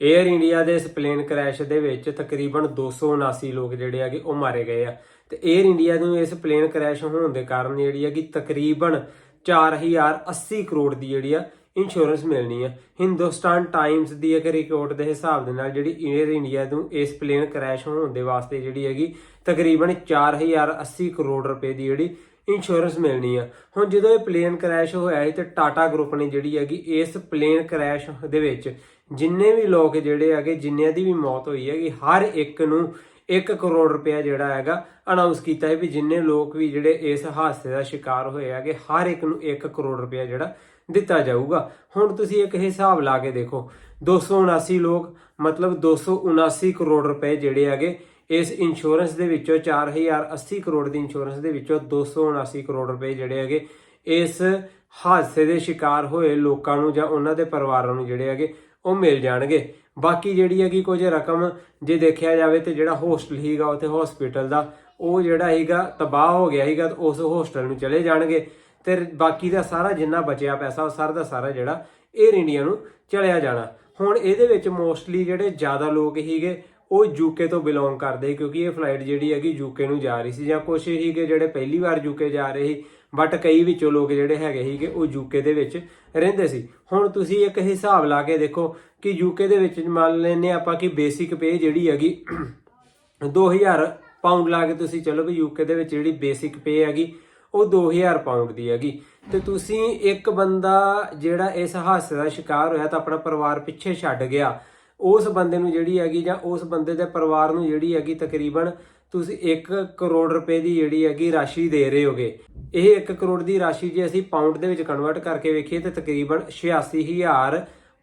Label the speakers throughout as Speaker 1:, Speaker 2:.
Speaker 1: Air India ਦੇ ਇਸ plain crash ਦੇ ਵਿੱਚ ਤਕਰੀਬਨ 279 ਲੋਕ ਜਿਹੜੇ ਹੈਗੇ ਉਹ ਮਾਰੇ ਗਏ ਆ। ਤੇ 에ਅਰ ਇੰਡੀਆ ਨੂੰ ਇਸ ਪਲੇਨ ਕ੍ਰੈਸ਼ ਹੋਣ ਦੇ ਕਾਰਨ ਜਿਹੜੀ ਹੈਗੀ ਤਕਰੀਬਨ 4080 ਕਰੋੜ ਦੀ ਜਿਹੜੀ ਆ ਇੰਸ਼ੋਰੈਂਸ ਮਿਲਣੀ ਆ। ਹਿੰਦੁਸਤਾਨ ਟਾਈਮਸ ਦੀ ਇੱਕ ਰਿਪੋਰਟ ਦੇ ਹਿਸਾਬ ਦੇ ਨਾਲ ਜਿਹੜੀ 에ਅਰ ਇੰਡੀਆ ਨੂੰ ਇਸ ਪਲੇਨ ਕ੍ਰੈਸ਼ ਹੋਣ ਦੇ ਵਾਸਤੇ ਜਿਹੜੀ ਹੈਗੀ ਤਕਰੀਬਨ 4080 ਕਰੋੜ ਰੁਪਏ ਦੀ ਜਿਹੜੀ ਇੰਸ਼ੋਰੈਂਸ ਮਿਲਣੀ ਆ। ਹੁਣ ਜਦੋਂ ਇਹ ਪਲੇਨ ਕ੍ਰੈਸ਼ ਹੋਇਆ ਸੀ ਤੇ ਟਾਟਾ ਗਰੁੱਪ ਨੇ ਜਿਹੜੀ ਹੈਗੀ ਇਸ ਪਲੇਨ ਕ੍ਰੈਸ਼ ਦੇ ਵਿੱਚ ਜਿੰਨੇ ਵੀ ਲੋਕ ਜਿਹੜੇ ਹੈਗੇ, ਜਿੰਨਿਆਂ ਦੀ ਵੀ ਮੌਤ ਹੋਈ ਹੈਗੀ, ਹਰ ਇੱਕ ਨੂੰ 1 ਕਰੋੜ ਰੁਪਇਆ ਜਿਹੜਾ ਹੈਗਾ ਅਨਾਉਂਸ ਕੀਤਾ ਹੈ ਵੀ ਜਿੰਨੇ ਲੋਕ ਵੀ ਜਿਹੜੇ ਇਸ ਹਾਦਸੇ ਦਾ ਸ਼ਿਕਾਰ ਹੋਏ ਹੈਗੇ ਹਰ ਇੱਕ ਨੂੰ 1 ਕਰੋੜ ਰੁਪਇਆ ਜਿਹੜਾ ਦਿੱਤਾ ਜਾਊਗਾ। ਹੁਣ ਤੁਸੀਂ ਇੱਕ ਹਿਸਾਬ ਲਾ ਕੇ ਦੇਖੋ 279 ਲੋਕ, ਮਤਲਬ 279 ਕਰੋੜ ਰੁਪਏ ਜਿਹੜੇ ਹੈਗੇ, ਇਸ ਇੰਸ਼ੋਰੈਂਸ ਦੇ ਵਿੱਚੋਂ 4080 ਕਰੋੜ ਦੀ ਇੰਸ਼ੋਰੈਂਸ ਦੇ ਵਿੱਚੋਂ 279 ਕਰੋੜ ਰੁਪਏ ਜਿਹੜੇ ਹੈਗੇ, ਇਸ ਹਾਦਸੇ ਦੇ ਸ਼ਿਕਾਰ ਹੋਏ ਲੋਕਾਂ ਨੂੰ ਜਾਂ ਉਹਨਾਂ ਦੇ ਪਰਿਵਾਰਾਂ ਨੂੰ ਜਿਹੜੇ ਹੈਗੇ ਉਹ ਮਿਲ ਜਾਣਗੇ। ਬਾਕੀ ਜਿਹੜੀ ਹੈਗੀ ਕੁਝ ਰਕਮ ਜੇ ਦੇਖਿਆ ਜਾਵੇ ਤੇ ਜਿਹੜਾ ਹੋਸਟਲ ਹੀਗਾ ਉੱਥੇ ਹਸਪੀਟਲ ਦਾ, ਉਹ ਜਿਹੜਾ ਹੈਗਾ ਤਬਾਹ ਹੋ ਗਿਆ ਹੈਗਾ ਤੇ ਉਸ ਹੋਸਟਲ ਨੂੰ ਚਲੇ ਜਾਣਗੇ। ਤੇ ਬਾਕੀ ਦਾ ਸਾਰਾ ਜਿੰਨਾ ਬਚਿਆ ਪੈਸਾ, ਉਹ ਸਾਰਾ ਦਾ ਸਾਰਾ ਜਿਹੜਾ 에ਅਰ ਇੰਡੀਆ ਨੂੰ ਚਲਿਆ ਜਾਣਾ। ਹੁਣ ਇਹਦੇ ਵਿੱਚ ਮੋਸਟਲੀ ਜਿਹੜੇ ਜ਼ਿਆਦਾ ਲੋਕ ਹੀਗੇ ਉਹ ਯੂਕੇ ਤੋਂ ਬਿਲੋਂਗ ਕਰਦੇ ਕਿਉਂਕਿ ਇਹ ਫਲਾਈਟ ਜਿਹੜੀ ਹੈਗੀ ਯੂਕੇ ਨੂੰ ਜਾ ਰਹੀ ਸੀ ਜਾਂ ਕੁਝ ਹੀਗੇ ਜਿਹੜੇ ਪਹਿਲੀ ਵਾਰ ਯੂਕੇ ਜਾ ਰਹੇ ਸੀ ਬਟ ਕਈ ਵਿੱਚੋਂ ਲੋਕ ਜਿਹੜੇ ਹੈਗੇ ਸੀਗੇ, ਉਹ ਯੂਕੇ ਦੇ ਵਿੱਚ ਰਹਿੰਦੇ ਸੀ। ਹੁਣ ਤੁਸੀਂ ਇੱਕ ਹਿਸਾਬ ਲਾ ਕੇ ਦੇਖੋ ਕਿ ਯੂਕੇ ਦੇ ਵਿੱਚ ਮੰਨ ਲੈਨੇ ਆਪਾਂ ਕਿ ਬੇਸਿਕ ਪੇ ਜਿਹੜੀ ਹੈਗੀ 2000 ਪਾਉਂਡ ਲਾ ਕੇ ਤੁਸੀਂ ਚਲੋ ਵੀ ਯੂਕੇ ਦੇ ਵਿੱਚ ਜਿਹੜੀ ਬੇਸਿਕ ਪੇ ਹੈਗੀ, ਉਹ 2000 ਪਾਉਂਡ ਦੀ ਹੈਗੀ। ਤੇ ਤੁਸੀਂ ਇੱਕ ਬੰਦਾ ਜਿਹੜਾ ਇਸ ਹਾਦਸੇ ਦਾ ਸ਼ਿਕਾਰ ਹੋਇਆ ਤਾਂ ਆਪਣਾ ਪਰਿਵਾਰ ਪਿੱਛੇ ਛੱਡ ਗਿਆ। ਉਸ ਬੰਦੇ ਨੂੰ ਜਿਹੜੀ ਹੈਗੀ ਜਾਂ ਉਸ ਬੰਦੇ ਦੇ ਪਰਿਵਾਰ ਨੂੰ ਜਿਹੜੀ ਹੈਗੀ ਤਕਰੀਬਨ ਤੁਸੀਂ 1 ਕਰੋੜ ਰੁਪਏ ਦੀ ਜਿਹੜੀ ਹੈਗੀ ਰਾਸ਼ੀ ਦੇ ਰਹੇ ਹੋਗੇ। ਇਹ 1 ਕਰੋੜ ਦੀ ਰਾਸ਼ੀ ਜੇ ਅਸੀਂ ਪਾਉਂਡ ਦੇ ਵਿੱਚ ਕਨਵਰਟ ਕਰਕੇ ਵੇਖੀਏ ਤਾਂ ਤਕਰੀਬਨ 86000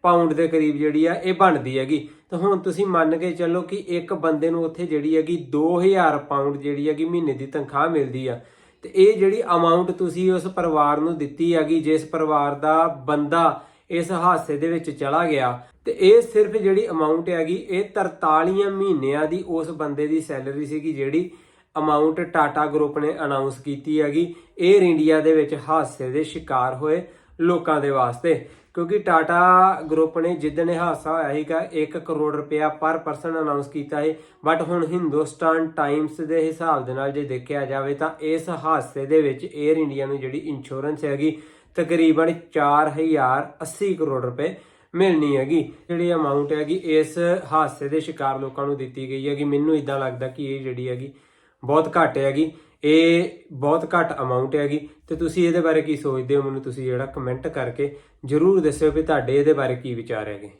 Speaker 1: ਪਾਉਂਡ ਦੇ ਕਰੀਬ ਜਿਹੜੀ ਆ ਇਹ ਬਣਦੀ ਹੈਗੀ। ਤਾਂ ਹੁਣ ਤੁਸੀਂ ਮੰਨ ਕੇ ਚੱਲੋ ਕਿ ਇੱਕ ਬੰਦੇ ਨੂੰ ਉੱਥੇ ਜਿਹੜੀ ਹੈਗੀ 2000 ਪਾਉਂਡ ਜਿਹੜੀ ਹੈਗੀ ਮਹੀਨੇ ਦੀ ਤਨਖਾਹ ਮਿਲਦੀ ਆ। ਤੇ ਇਹ ਜਿਹੜੀ ਅਮਾਉਂਟ ਤੁਸੀਂ ਉਸ ਪਰਿਵਾਰ ਨੂੰ ਦਿੱਤੀ ਹੈਗੀ, ਜਿਸ ਪਰਿਵਾਰ ਦਾ ਬੰਦਾ ਇਸ ਹਾਦਸੇ ਦੇ ਵਿੱਚ ਚਲਾ ਗਿਆ ਤੇ ਇਹ ਸਿਰਫ ਜਿਹੜੀ ਅਮਾਉਂਟ ਹੈਗੀ, ਇਹ 43 ਮਹੀਨਿਆਂ ਦੀ ਉਸ ਬੰਦੇ ਦੀ ਸੈਲਰੀ ਸੀਗੀ ਜਿਹੜੀ ਅਮਾਉਂਟ ਟਾਟਾ ਗਰੁੱਪ ਨੇ ਅਨਾਉਂਸ ਕੀਤੀ ਹੈਗੀ। 에ਅਰ ਇੰਡੀਆ ਦੇ ਵਿੱਚ ਹਾਦਸੇ ਦੇ ਸ਼ਿਕਾਰ ਹੋਏ ਲੋਕਾਂ ਦੇ ਵਾਸਤੇ। ਕਿਉਂਕਿ ਟਾਟਾ ਗਰੁੱਪ ਨੇ ਜਿੱਦਣ ਇਹ ਹਾਦਸਾ ਹੋਇਆ ਸੀਗਾ 1 ਕਰੋੜ ਰੁਪਇਆ ਪਰ ਪਰਸਨ ਅਨਾਉਂਸ ਕੀਤਾ ਹੈ ਬਟ ਹੁਣ ਹਿੰਦੁਸਤਾਨ ਟਾਈਮਸ ਦੇ ਹਿਸਾਬ ਦੇ ਨਾਲ ਜੇ ਦੇਖਿਆ ਜਾਵੇ ਤਾਂ ਇਸ ਹਾਦਸੇ ਦੇ ਵਿੱਚ 에ਅਰ ਇੰਡੀਆ ਨੂੰ ਜਿਹੜੀ ਇੰਸ਼ੋਰੈਂਸ ਹੈਗੀ, ਤਕਰੀਬਨ 4080 ਕਰੋੜ ਰੁਪਏ ਮਿਲਣੀ ਹੈਗੀ। ਜਿਹੜੀ ਅਮਾਉਂਟ ਹੈਗੀ, ਇਸ ਹਾਦਸੇ ਦੇ ਸ਼ਿਕਾਰ ਲੋਕਾਂ ਨੂੰ ਦਿੱਤੀ ਗਈ ਹੈਗੀ। ਮੈਨੂੰ ਇਦਾਂ ਲੱਗਦਾ ਕਿ ਇਹ ਜਿਹੜੀ ਹੈਗੀ, ਬਹੁਤ ਘੱਟ ਹੈਗੀ। ਇਹ ਬਹੁਤ ਘੱਟ ਅਮਾਉਂਟ ਹੈਗੀ। ਤੇ ਤੁਸੀਂ ਇਹਦੇ ਬਾਰੇ ਕੀ ਸੋਚਦੇ ਹੋ? ਮੈਨੂੰ ਤੁਸੀਂ ਜਿਹੜਾ ਕਮੈਂਟ ਕਰਕੇ ਜਰੂਰ ਦੱਸਿਓ ਵੀ ਤੁਹਾਡੇ ਇਹਦੇ ਬਾਰੇ ਕੀ ਵਿਚਾਰ ਹੈਗੇ।